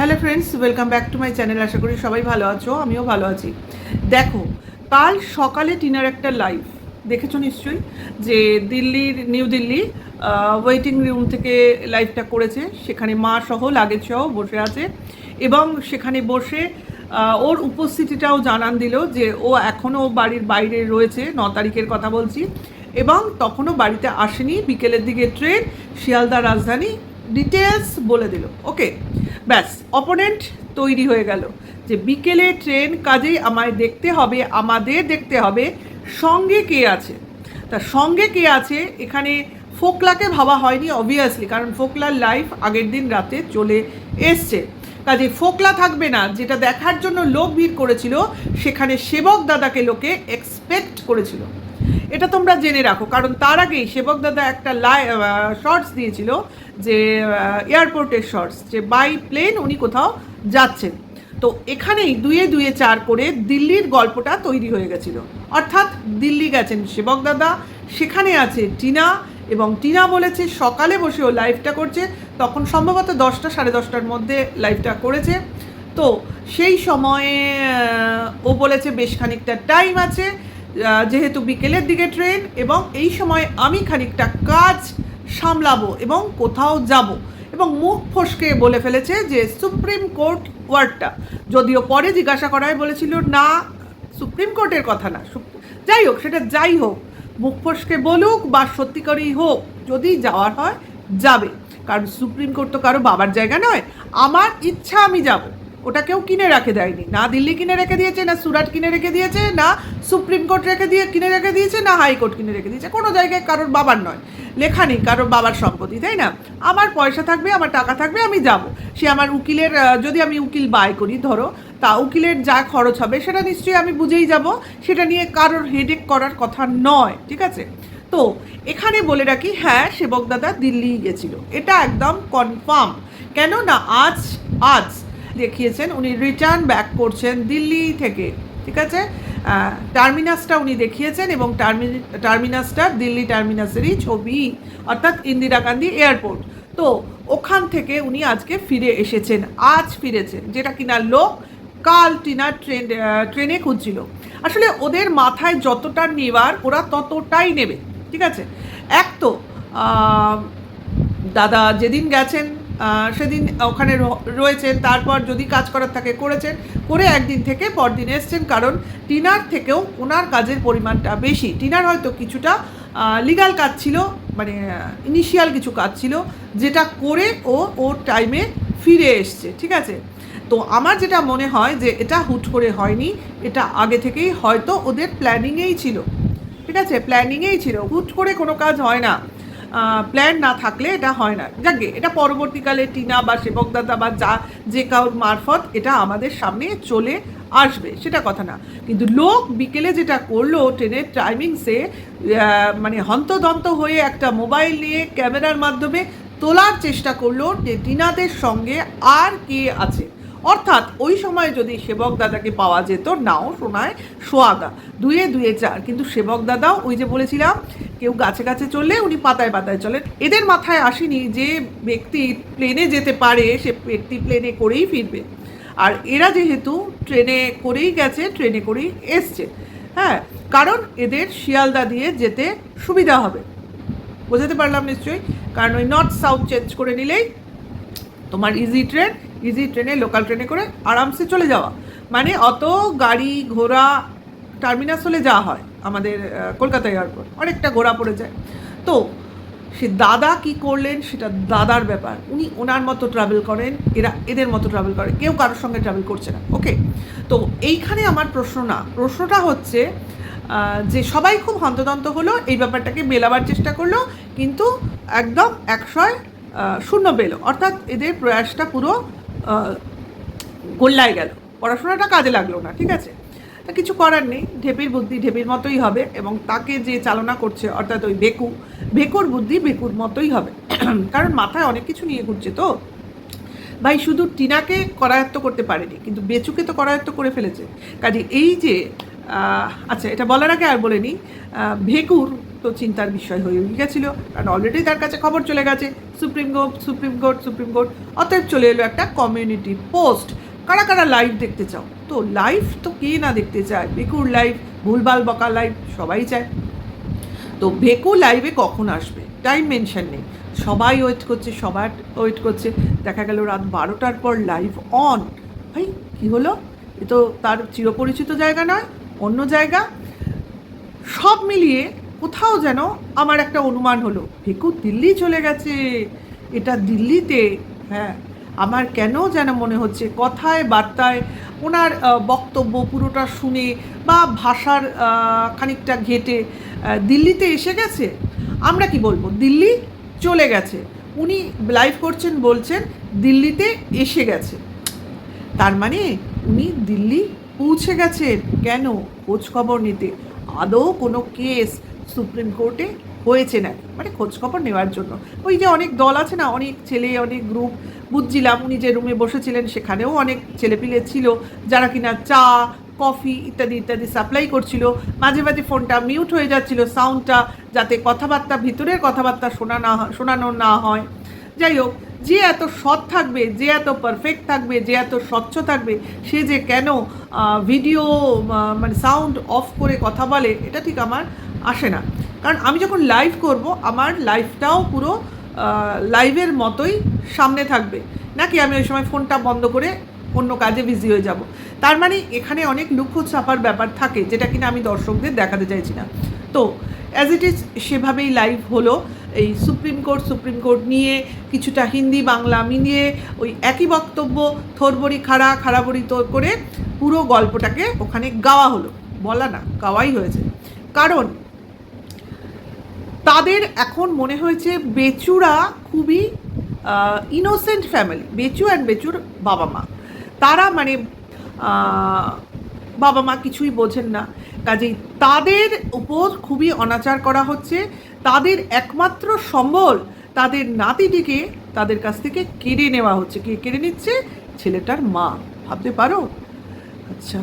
Hello friends, welcome back to my channel, আশা করি সবাই ভালো আছো, আমিও ভালো আছি। দেখো, কাল সকালে টিনার একটা লাইভ, দেখেছ নিশ্চয়ই? যে দিল্লির নিউ দিল্লি ওয়েটিং রুম থেকে লাইভটা করেছে, সেখানে মা সহ লাগেজ সহ বসে আছে, এবং সেখানে বসে ওর উপস্থিতিটাও জানান দিল যে ও এখনও বাড়ির বাইরে রয়েছে, ন তারিখের কথা বলছি, এবং তখনও বাড়িতে আসেনি, বিকেলের দিকে ট্রেন শিয়ালদা রাজধানী ডিটেলস বলে দিল। ওকে ব্যাস অপোনেন্ট তৈরি হয়ে গেল। যে বিকেলে ট্রেন কাজেই আমায় দেখতে হবে, আমাদের দেখতে হবে সঙ্গে কে আছে। তা সঙ্গে কে আছে, এখানে ফোকলাকে ভাবা হয়নি অবভিয়াসলি কারণ ফোকলার লাইফ আগের দিন রাতে চলে এসছে। কাজে ফোকলা থাকবে না, যেটা দেখার জন্য লোক ভিড় করেছিল, সেখানে সেবক দাদাকে লোকে এক্সপেক্ট করেছিল। এটা তোমরা জেনে রাখো, কারণ তার আগেই সেবক দাদা একটা লাই শর্টস দিয়েছিল যে এয়ারপোর্টের শর্টস যে বাই প্লেন উনি কোথাও যাচ্ছেন। তো এখানেই দুয়ে দুয়ে চার করে দিল্লির গল্পটা তৈরি হয়ে গেছিল। অর্থাৎ দিল্লি গেছেন সেবক দাদা, সেখানে আছে টিনা এবং টিনা বলেছে সকালে বসে ও লাইভটা করছে। তখন সম্ভবত দশটা, সাড়ে দশটার মধ্যে লাইভটা করেছে। তো সেই সময়ে ও বলেছে বেশ খানিকটা টাইম আছে যেহেতু বিকেলের দিকে ট্রেন এবং এই সময় আমি খানিকটা কাজ সামলাবো এবং কোথাও যাব। এবং মুখ ফসকে বলে ফেলেছে যে সুপ্রিম কোর্ট ওয়ার্ডটা যদিও পরে জিজ্ঞাসা করায় বলেছিল, না সুপ্রিম কোর্টের কথা না। যাই হোক, সেটা যাই হোক মুখ ফসকে বলুক বা সত্যি করেই হোক, যদি যাওয়ার হয়, যাবে। কারণ সুপ্রিম কোর্ট তো কারও বাবার জায়গা নয়। আমার ইচ্ছা আমি যাব। ওটা কেউ কিনে রাখে দেয়নি। না দিল্লি কিনে রেখে দিয়েছে, না সুরাট কিনে রেখে দিয়েছে, না সুপ্রিম কোর্ট রেখে দিয়ে, কিনে রেখে দিয়েছে, না হাইকোর্ট কিনে রেখে দিয়েছে। কোনো জায়গায় কারোর বাবার নয়। লেখা নেই কারোর বাবার সম্পত্তি, তাই না? আমার পয়সা থাকবে, আমার টাকা থাকবে, আমি যাব। সে আমার উকিলের যদি আমি উকিল বাই করি, ধরো তা উকিলের যা খরচ হবে, সেটা নিশ্চয়ই আমি বুঝেই যাব। সেটা নিয়ে কারোর হেডেক করার কথা নয়, ঠিক আছে? তো এখানে বলে রাখি হ্যাঁ সেবক দাদা দিল্লি গেছিল। এটা একদম কনফার্ম কেন না আজ আজ দেখিয়েছেন, উনি রিটার্ন ব্যাক করছেন দিল্লি থেকে, ঠিক আছে? টার্মিনাসটা উনি দেখিয়েছেন এবং টার্মি- টার্মিনাসটা দিল্লি টার্মিনাসেরই ছবি, অর্থাৎ ইন্দিরা গান্ধী এয়ারপোর্ট তো ওখান থেকে উনি আজকে ফিরে এসেছেন, আজ ফিরেছেন, যেটা কিনা লোক কাল টিনা ট্রেন ট্রেনে খুঁজছিল। আসলে ওদের মাথায় যতটা নেবার ওরা ততটাই নেবে, ঠিক আছে? এক তো দাদা যেদিন গেছেন সেদিন ওখানে রয়েছেন, তারপর যদি কাজ করার থাকে করেছেন, করে একদিন থেকে পরদিন এসছেন, কারণ টিনার থেকেও ওনার কাজের পরিমাণটা বেশি। টিনার হয়তো কিছুটা লিগাল কাজ ছিল মানে ইনিশিয়াল কিছু কাজ ছিল, যেটা করে ও, ওর টাইমে ফিরে এসছে, ঠিক আছে? তো আমার যেটা মনে হয় যে এটা হুট করে হয়নি, এটা আগে থেকেই হয়তো ওদের প্ল্যানিংয়েই ছিল। ঠিক আছে? প্ল্যানিংয়েই ছিল। হুট করে কোনো কাজ হয় না। প্ল্যান না থাকলে এটা হয় না। যাকে এটা পরবর্তীকালে টিনা বা সেবক দাদা বা যা, যে কারোর মারফত এটা আমাদের সামনে চলে আসবে, সেটা কথা না। কিন্তু লোক বিকেলে যেটা করল ট্রেনের টাইমিংসে মানে হন্তদন্ত হয়ে একটা মোবাইল নিয়ে ক্যামেরার মাধ্যমে তোলার চেষ্টা করল যে টিনাদের সঙ্গে আর কে আছে। অর্থাৎ ওই সময় যদি সেবক দাদাকে পাওয়া যেত, নাও শোনায় সোয়াগা দুয়ে দুয়ে চার। কিন্তু সেবক দাদাও ওই যে বলেছিলাম, কেউ গাছে গাছে চললে উনি পাতায় পাতায় চলেন। এদের মাথায় আসেনি যে ব্যক্তি প্লেনে যেতে পারে, সে ব্যক্তি প্লেনে করেই ফিরবে। আর এরা যেহেতু ট্রেনে করেই গেছে, ট্রেনে করেই এসছে। হ্যাঁ কারণ এদের শিয়ালদা দিয়ে যেতে সুবিধা হবে। বোঝাতে পারলাম নিশ্চয়ই? কারণ ওই নর্থ সাউথ চেঞ্জ করে নিলেই তোমার ইজি ট্রেন ইজি ট্রেনে লোকাল ট্রেনে করে আরামসে চলে যাওয়া। মানে অত গাড়ি, ঘোড়া টার্মিনাস হলে যা হয় আমাদের কলকাতা এয়ারপোর্ট অনেকটা ঘোরা পড়ে যায়। তো সে দাদা কি করলেন সেটা দাদার ব্যাপার। উনি ওনার মতো ট্রাভেল করেন, এরা এদের মতো ট্রাভেল করে। কেউ কারোর সঙ্গে ট্রাভেল করছে না। ওকে তো এইখানে আমার প্রশ্ন না। প্রশ্নটা হচ্ছে যে সবাই খুব হন্তদন্ত হলো, এই ব্যাপারটাকে মেলাবার চেষ্টা করল, কিন্তু একদম একশয় শূন্য পেল। অর্থাৎ এদের প্রয়াসটা পুরো গোল্লায় গেল। পড়াশোনাটা কাজে লাগল না, ঠিক আছে? তা কিছু করার নেই, ঢেপির বুদ্ধি ঢেপির মতোই হবে এবং তাকে যে চালনা করছে, অর্থাৎ ওই বেকু, বেকুর বুদ্ধি বেকুর মতোই হবে। কারণ মাথায় অনেক কিছু নিয়ে ঘুরছে তো। ভাই, শুধু টিনাকে করায়ত্ত করতে পারেনি, কিন্তু বেচুকে তো করায়ত্ত করে ফেলেছে। কাজে এই যে আচ্ছা এটা বলার আগে আর বলে নিই ভেকুর তো চিন্তার বিষয় হয়ে গেছিল। কারণ অলরেডি তার কাছে খবর চলে গেছে supreme court supreme court supreme court অতএব চলে এলো একটা কমিউনিটি পোস্ট কারা কারা লাইভ দেখতে চাও? তো লাইভ তো কে না দেখতে চায়? বেকুর লাইভ ভুলভাল বকা লাইভ সবাই চায়। তো ভেকু লাইভে কখন আসবে? টাইম মেনশন নেই। সবাই ওয়েট করছে, সবার ওয়েট করছে। দেখা গেল রাত বারোটার পর লাইভ অন ভাই, কি হলো? এ তো তার চিরপরিচিত জায়গা নয়, অন্য জায়গা। সব মিলিয়ে কোথাও যেন আমার একটা অনুমান হলো। ভেকু দিল্লি চলে গেছে। এটা দিল্লিতে হ্যাঁ আমার কেন যেন মনে হচ্ছে কথায়, বার্তায় ওনার বক্তব্য পুরোটা শুনে বা ভাষার খানিকটা ঘেটে দিল্লিতে এসে গেছে। আমরা কি বলব? দিল্লি চলে গেছে। উনি লাইভ করছেন, বলছেন দিল্লিতে এসে গেছে। তার মানে উনি দিল্লি পৌঁছে গেছেন। কেন? খোঁজ খবর নিতে। আদৌ কোনো কেস সুপ্রিম কোর্টে হয়েছে না। মানে খোঁজখবর নেওয়ার জন্য। ওই যে অনেক দল আছে না, অনেক ছেলে, অনেক গ্রুপ বুঝছিলাম উনি যে রুমে বসেছিলেন, সেখানেও অনেক ছেলেপিলে ছিল, যারা কিনা চা, কফি ইত্যাদি ইত্যাদি সাপ্লাই করছিল। মাঝে মাঝে ফোনটা মিউট হয়ে যাচ্ছিল সাউন্ডটা যাতে কথাবার্তা, ভিতরের কথাবার্তা শোনা না শোনানো না হয়। যাই হোক, যে এত সৎ থাকবে, যে এত পারফেক্ট থাকবে, যে এত স্বচ্ছ থাকবে, সে যে কেন ভিডিও মানে সাউন্ড অফ করে কথা বলে, এটা ঠিক আমার আসে না। কারণ আমি যখন লাইভ করব, আমার লাইফটাও পুরো লাইভের মতোই সামনে থাকবে। নাকি আমি ওই সময় ফোনটা বন্ধ করে অন্য কাজে বিজি হয়ে যাব। তার মানে এখানে অনেক লুকো ছাপার ব্যাপার থাকে, যেটা কিনা আমি দর্শকদের দেখাতে চাইছি না। তো অ্যাজ ইট ইজ সেভাবেই লাইভ হলো। এই সুপ্রিম কোর্ট সুপ্রিম কোর্ট নিয়ে কিছুটা হিন্দি, বাংলা মিলিয়ে ওই একই বক্তব্য থোরবড়ি খাড়া, খাড়াবড়ি তোর করে পুরো গল্পটাকে ওখানে গাওয়া হলো। বলা না, গাওয়াই হয়েছে। কারণ তাদের এখন মনে হয়েছে বেচুরা খুবই ইনোসেন্ট ফ্যামিলি বেচু অ্যান্ড বেচুর বাবা মা। তারা মানে বাবা মা কিছুই বোঝেন না। কাজেই তাদের উপর খুবই অনাচার করা হচ্ছে। তাদের একমাত্র সম্বল তাদের নাতিটিকে তাদের কাছ থেকে কেড়ে নেওয়া হচ্ছে। কে কেড়ে নিচ্ছে? ছেলেটার মা। ভাবতে পারো? আচ্ছা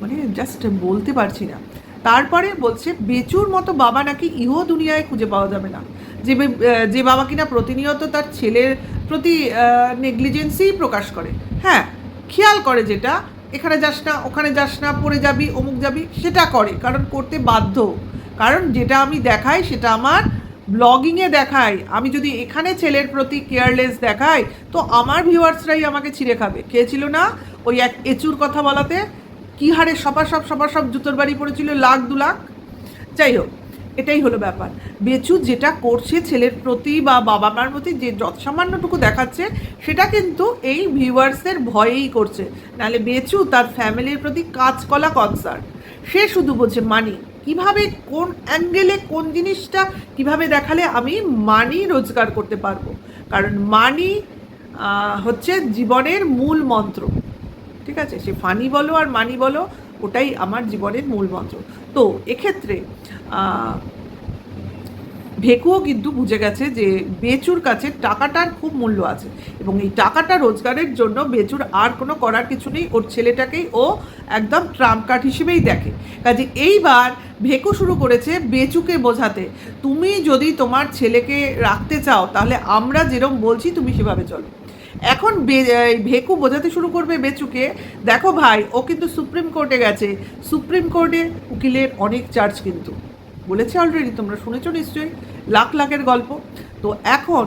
মানে জাস্ট বলতে পারছি না। তারপরে বলছে, বেচুর মতো বাবা নাকি ইহো দুনিয়ায় খুঁজে পাওয়া যাবে না। যে যে বাবা কিনা প্রতিনিয়ত তার ছেলের প্রতি নেগলিজেন্সি প্রকাশ করে। হ্যাঁ খেয়াল করে যেটা, এখানে যাস না, ওখানে যাস না, পড়ে যাবি, অমুক যাবি, সেটা করে, কারণ করতে বাধ্য। কারণ যেটা আমি দেখাই, সেটা আমার ব্লগিংয়ে দেখাই। আমি যদি এখানে ছেলের প্রতি কেয়ারলেস দেখাই, তো আমার ভিউয়ার্সরাই আমাকে ছিঁড়ে খাবে। খেয়েছিল না? ওই এক এচুর কথা বলাতে কী হারে সবার সব সবার সব জুতোর বাড়ি পড়েছিল? লাখ, দু লাখ? যাই হোক, এটাই হলো ব্যাপার। বেচু যেটা করছে ছেলের প্রতি বা বাবা মার প্রতি যে যৎসামান্যটুকু দেখাচ্ছে, সেটা কিন্তু এই ভিউয়ার্সের ভয়েই করছে। নাহলে বেচু তার ফ্যামিলির প্রতি কাজকলা কনসার্ট সে শুধু বোঝে মানি, কীভাবে, কোন অ্যাঙ্গেলে কোন জিনিসটা কীভাবে দেখালে আমি মানি রোজগার করতে পারব? কারণ মানি হচ্ছে জীবনের মূল মন্ত্র। ঠিক আছে? সে ফানি বলো আর মানি বলো, ওটাই আমার জীবনের মূল মন্ত্র। তো এক্ষেত্রে ভেকুও কিন্তু বুঝে গেছে যে বেচুর কাছে টাকাটার খুব মূল্য আছে এবং এই টাকাটা রোজগারের জন্য বেচুর আর কোনো করার কিছু নেই। ওর ছেলেটাকেই ও একদম ট্রাম্প কার্ড হিসেবেই দেখে। কাজে এইবার ভেকু শুরু করেছে বেচুকে বোঝাতে। তুমি যদি তোমার ছেলেকে রাখতে চাও, তাহলে আমরা যেরকম বলছি, তুমি সেভাবে চলো। এখন ভেকু বোঝাতে শুরু করবে বেচুকে। দেখো ভাই, ও কিন্তু সুপ্রিম কোর্টে গেছে। সুপ্রিম কোর্টে উকিলের অনেক চার্জ কিন্তু। বলেছে অলরেডি তোমরা শুনেছো নিশ্চয়ই? লাখ লাখের গল্প। তো এখন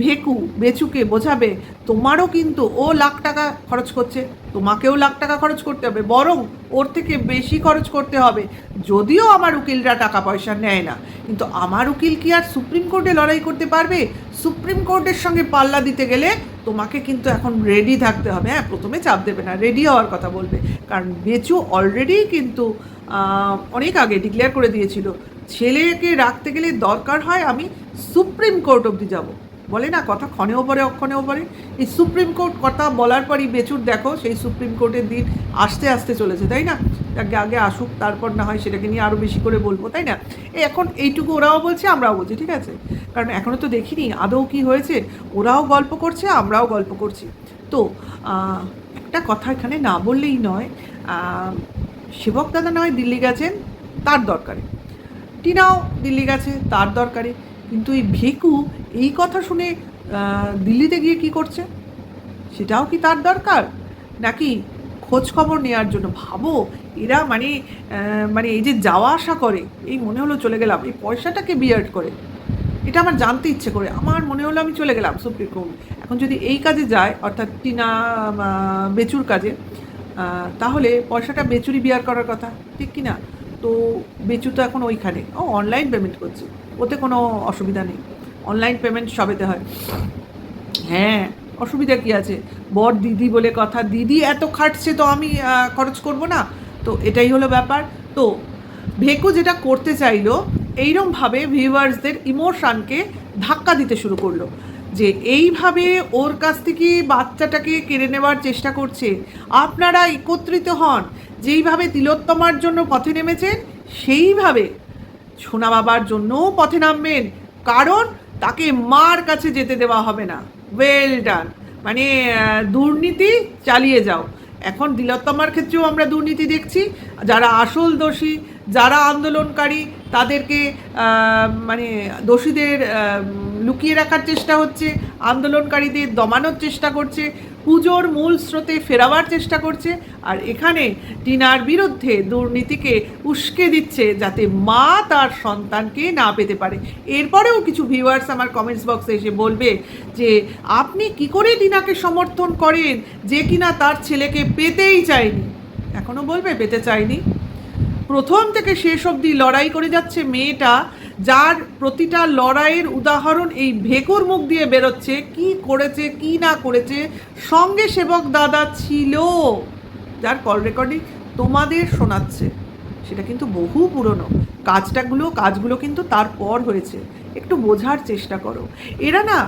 ভেকু, বেচুকে বোঝাবে, তোমারও কিন্তু ও লাখ টাকা খরচ করছে, তোমাকেও লাখ টাকা খরচ করতে হবে, বরং ওর থেকে বেশি খরচ করতে হবে। যদিও আমার উকিলরা টাকা পয়সা নেয় না, কিন্তু আমার উকিল কি আর সুপ্রিম কোর্টে লড়াই করতে পারবে? সুপ্রিম কোর্টের সঙ্গে পাল্লা দিতে গেলে তোমাকে কিন্তু এখন রেডি থাকতে হবে। হ্যাঁ প্রথমে চাপ দেবে না রেডি হওয়ার কথা বলবে। কারণ বেচু অলরেডি কিন্তু অনেক আগে ডিক্লেয়ার করে দিয়েছিল, ছেলেকে রাখতে গেলে দরকার হয় আমি সুপ্রিম কোর্ট অবধি যাব। বলে না, কথা ক্ষণেও পরে, অক্ষণেও পরে। এই সুপ্রিম কোর্ট কথা বলার পরই বেচুর দেখো, সেই সুপ্রিম কোর্টের দিন আসতে আসতে চলেছে, তাই না? আগে আগে আসুক, তারপর না হয় সেটাকে নিয়ে আরও বেশি করে বলব, তাই না? এখন এইটুকু ওরাও বলছে, আমরাও বলছি, ঠিক আছে? কারণ এখনও তো দেখিনি, আদৌ কি হয়েছে? ওরাও গল্প করছে, আমরাও গল্প করছি। তো একটা কথা এখানে না বললেই নয় সেবক দাদা নয়, দিল্লি গেছেন, তার দরকারে। টিনাও দিল্লি গেছে, তার দরকারে। কিন্তু এই ভেকু এই কথা শুনে দিল্লিতে গিয়ে কি করছে? সেটাও কি তার দরকার? নাকি খোঁজ খবর নেওয়ার জন্য? ভাবো, এরা মানে মানে এই যে যাওয়া আসা করে, এই মনে হলো চলে গেলাম। এই পয়সাটাকে বিয়ার্ড করে। এটা আমার জানতে ইচ্ছে করে। আমার মনে হলো আমি চলে গেলাম সুপ্রিম কোর্ট। এখন যদি এই কাজে যায়, অর্থাৎ টিনা বেচুর কাজে তাহলে পয়সাটা বেচুরই বিয়ার করার কথা। ঠিক কি না তো বেচু তো এখন ওইখানে। ও অনলাইন পেমেন্ট করছে। ওতে কোনো অসুবিধা নেই। অনলাইন পেমেন্ট সবেতে হয়। হ্যাঁ অসুবিধা কি আছে? বর দিদি বলে কথা, দিদি, এত খাটছে তো আমি খরচ করব না? তো এটাই হলো ব্যাপার। তো ভেকু যেটা করতে চাইলো, এইরমভাবে ভিউয়ার্সদের ইমোশানকে ধাক্কা দিতে শুরু করল। যে এইভাবে ওর কাছ থেকে বাচ্চাটাকে কেড়ে নেওয়ার চেষ্টা করছে, আপনারা একত্রিত হন। যেইভাবে তিলোত্তমার জন্য পথে নেমেছেন, সেইভাবে সোনা বাবার জন্যও পথে নামবেন, কারণ তাকে মার কাছে যেতে দেওয়া হবে না। ওয়েল ডান মানে দুর্নীতি চালিয়ে যাও। এখন দিলোত্তমার ক্ষেত্রেও আমরা দুর্নীতি দেখছি। যারা আসল দোষী, যারা আন্দোলনকারী, তাদেরকে মানে দোষীদের লুকিয়ে রাখার চেষ্টা হচ্ছে, আন্দোলনকারীদের দমানোর চেষ্টা করছে। পুজোর মূল স্রোতে ফেরাবার চেষ্টা করছে, আর এখানে টিনার বিরুদ্ধে দুর্নীতিকে উস্কে দিচ্ছে যাতে মা তার সন্তানকে না পেতে পারে। এরপরেও কিছু ভিউয়ার্স আমার কমেন্টস বক্সে এসে বলবে যে, আপনি কি করে টিনাকে সমর্থন করেন যে কিনা তার ছেলেকে পেতেই চায়নি? এখনও বলবে, পেতে চায়নি। প্রথম থেকে শেষ অবধি লড়াই করে যাচ্ছে মেয়েটা। যার প্রতিটা লড়াইয়ের উদাহরণ এই ভেকর মুখ দিয়ে বেরোচ্ছে, কি করেছে, কি না করেছে, সঙ্গে সেবক দাদা ছিল, যার কল রেকর্ডিং তোমাদের শোনাচ্ছে। সেটা কিন্তু বহু পুরনো। কাজটাগুলো, কাজগুলো কিন্তু তারপর হয়েছে। একটু বোঝার চেষ্টা করো। এরা না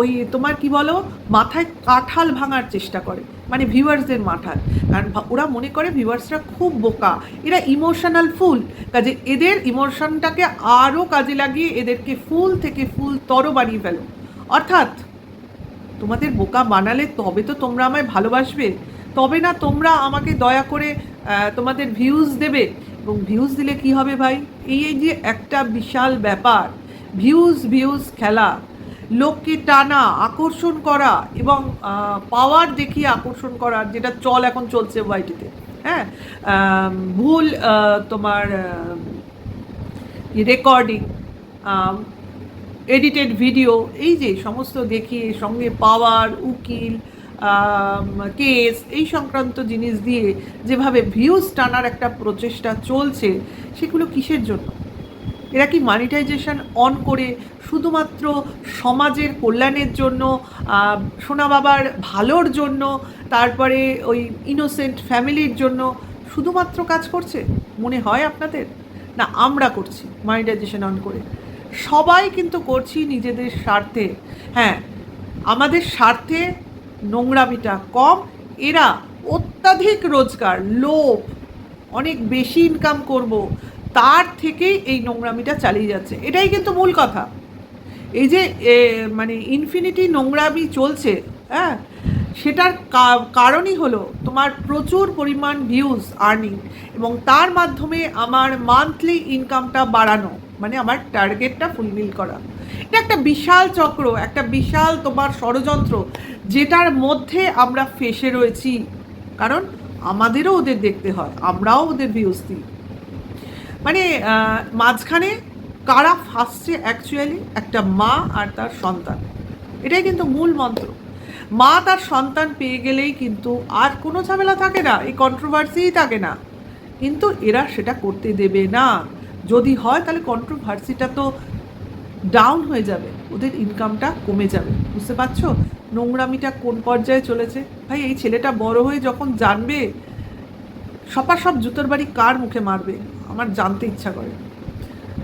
ওই তোমার কি বলো? মাথায় কাঁঠাল ভাঙার চেষ্টা করে। মানে ভিউয়ার্সদের মাথায়। কারণ ওরা মনে করে ভিউয়ার্সরা খুব বোকা। এরা ইমোশনাল ফুল। কাজে এদের ইমোশনটাকে আরও কাজে লাগিয়ে এদেরকে ফুল থেকে ফুল তর বানিয়ে ফেলো। অর্থাৎ তোমাদের বোকা বানালে তবে তো তোমরা আমায় ভালোবাসবে। তবে না তোমরা আমাকে দয়া করে তোমাদের ভিউজ দেবে। এবং ভিউজ দিলে কি হবে ভাই? এই এই যে একটা বিশাল ব্যাপার ভিউজ ভিউজ খেলা, লোককে টানা, আকর্ষণ করা এবং পাওয়ার দেখিয়ে আকর্ষণ করা যেটা চল এখন চলছে ওয়াইটিতে হ্যাঁ? ভুল তোমার রেকর্ডিং এডিটেড ভিডিও এই যে সমস্ত দেখিয়ে সঙ্গে পাওয়ার উকিল কেস এই সংক্রান্ত জিনিস দিয়ে যেভাবে ভিউজ টানার একটা প্রচেষ্টা চলছে, সেগুলো কিসের জন্য? এরা কি মানিটাইজেশন অন করে শুধুমাত্র সমাজের কল্যাণের জন্য সোনা বাবার ভালোর জন্য, তারপরে ওই ইনোসেন্ট ফ্যামিলির জন্য শুধুমাত্র কাজ করছে? মনে হয় আপনাদের? না, আমরা করছি মানিটাইজেশন অন করে। সবাই কিন্তু করছি নিজেদের স্বার্থে। হ্যাঁ আমাদের স্বার্থে নোংরামিটা কম, এরা অত্যাধিক রোজগার, লোভ, অনেক বেশি ইনকাম করব। তার থেকেই এই নোংরামিটা চালিয়ে যাচ্ছে। এটাই কিন্তু মূল কথা। এই যে মানে ইনফিনিটি নোংরামি চলছে হ্যাঁ সেটার কারণই হলো তোমার প্রচুর পরিমাণ ভিউজ আর্নিং এবং তার মাধ্যমে আমার মান্থলি ইনকামটা বাড়ানো। মানে আমার টার্গেটটা ফুলফিল করা। এটা একটা বিশাল চক্র, একটা বিশাল তোমার ষড়যন্ত্র, যেটার মধ্যে আমরা ফেসে রয়েছি। কারণ আমাদেরও ওদের দেখতে হয়, আমরাও ওদের ভিউজ দিই। মানে মাঝখানে কারা ফাঁসছে অ্যাকচুয়ালি একটা মা আর তার সন্তান। এটাই কিন্তু মূল মন্ত্র। মা তার সন্তান পেয়ে গেলেই কিন্তু আর কোনো ঝামেলা থাকে না, এই কন্ট্রোভার্সিই থাকে না। কিন্তু এরা সেটা করতে দেবে না। যদি হয়, তাহলে কন্ট্রোভার্সিটা তো ডাউন হয়ে যাবে, ওদের ইনকামটা কমে যাবে, বুঝতে পারছ? নোংরামিটা কোন পর্যায়ে চলেছে? ভাই, এই ছেলেটা বড় হয়ে যখন জানবে সপা সব জুতোর বাড়ি কার মুখে মারবে? আমার জানতে ইচ্ছা করে।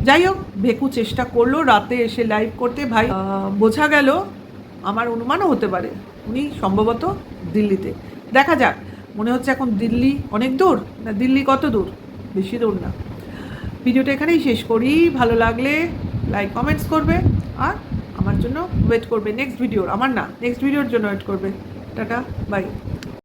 যাই হোক, ভেকু চেষ্টা করল রাতে এসে লাইভ করতে। ভাই বোঝা গেল আমার অনুমানও হতে পারে, উনি সম্ভবত দিল্লিতে। দেখা যাক, মনে হচ্ছে এখন দিল্লি অনেক দূর, না দিল্লি কত দূর? বেশি দূর না। ভিডিওটা এখানেই শেষ করি। ভালো লাগলে লাইক কমেন্টস করবে আর আমার জন্য ওয়েট করবে। নেক্সট ভিডিওর আমার না নেক্সট ভিডিওর জন্য ওয়েট করবে। Tata bye